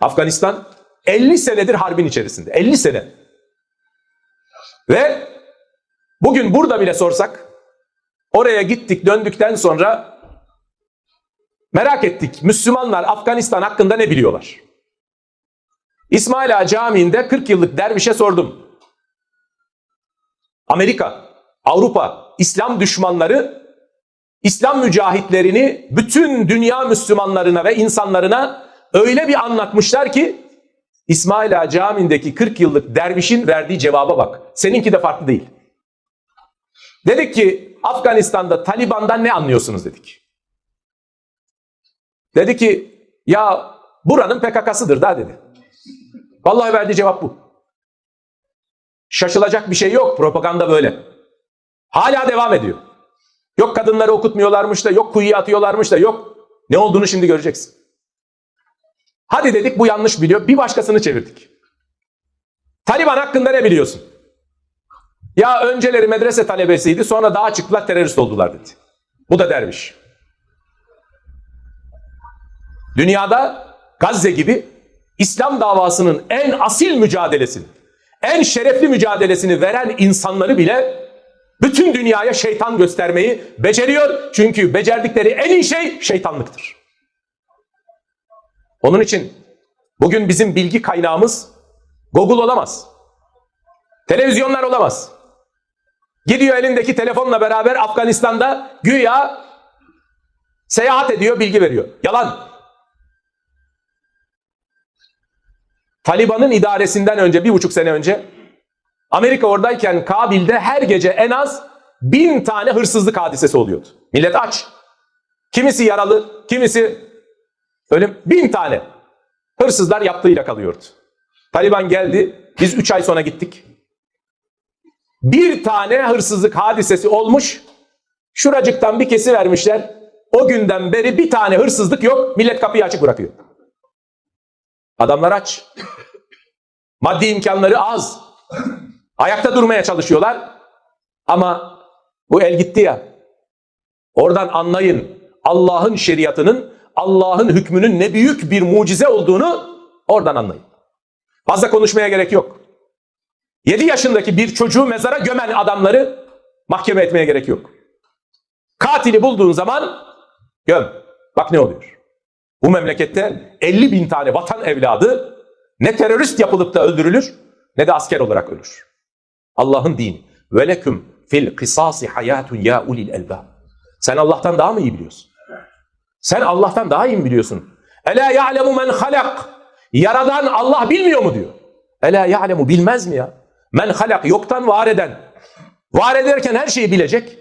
Afganistan 50 senedir harbin içerisinde. 50 sene. Ve bugün burada bile sorsak oraya gittik döndükten sonra merak ettik. Müslümanlar Afganistan hakkında ne biliyorlar? İsmail Ağa Camii'nde 40 yıllık dervişe sordum. Amerika, Avrupa, İslam düşmanları İslam mücahitlerini bütün dünya Müslümanlarına ve insanlarına öyle bir anlatmışlar ki İsmail Ağa Camii'ndeki 40 yıllık dervişin verdiği cevaba bak. Seninki de farklı değil. Dedik ki Afganistan'da Taliban'dan ne anlıyorsunuz dedik. Dedi ki ya buranın PKK'sıdır da dedi. Vallahi verdiği cevap bu. Şaşılacak bir şey yok. Propaganda böyle. Hala devam ediyor. Yok kadınları okutmuyorlarmış da, yok kuyuya atıyorlarmış da, yok. Ne olduğunu şimdi göreceksin. Hadi dedik bu yanlış biliyor. Bir başkasını çevirdik. Taliban hakkında ne biliyorsun? Ya önceleri medrese talebesiydi sonra daha çıktılar terörist oldular dedi. Bu da derviş. Dünyada Gazze gibi İslam davasının en asil mücadelesini, en şerefli mücadelesini veren insanları bile bütün dünyaya şeytan göstermeyi beceriyor. Çünkü becerdikleri en iyi şey şeytanlıktır. Onun için bugün bizim bilgi kaynağımız Google olamaz. Televizyonlar olamaz. Gidiyor elindeki telefonla beraber Afganistan'da güya seyahat ediyor, bilgi veriyor. Yalan. Taliban'ın idaresinden önce, bir buçuk sene önce Amerika oradayken Kabil'de her gece en az bin tane hırsızlık hadisesi oluyordu. Millet aç. Kimisi yaralı, kimisi ölüm. Bin tane. Hırsızlar yaptığıyla kalıyordu. Taliban geldi. Biz üç ay sonra gittik. Bir tane hırsızlık hadisesi olmuş. Şuracıktan bir kesi vermişler. O günden beri bir tane hırsızlık yok. Millet kapıyı açık bırakıyor. Adamlar aç. Maddi imkanları az. Ayakta durmaya çalışıyorlar. Ama bu el gitti ya. Oradan anlayın Allah'ın şeriatının, Allah'ın hükmünün ne büyük bir mucize olduğunu oradan anlayın. Fazla konuşmaya gerek yok. 7 yaşındaki bir çocuğu mezara gömen adamları mahkeme etmeye gerek yok. Katili bulduğun zaman göm. Bak ne oluyor. Bu memlekette 50 bin tane vatan evladı ne terörist yapılıp da öldürülür ne de asker olarak ölür. Allah'ın dini. Ve leküm fil kısasi hayatun ya ulil elbab. Sen Allah'tan daha mı iyi biliyorsun? Sen Allah'tan daha iyi mi biliyorsun? Ela ya'lemu men halak. Yaradan Allah bilmiyor mu diyor. Ela ya'lemu bilmez mi ya? Men halak yoktan var eden. Var ederken her şeyi bilecek.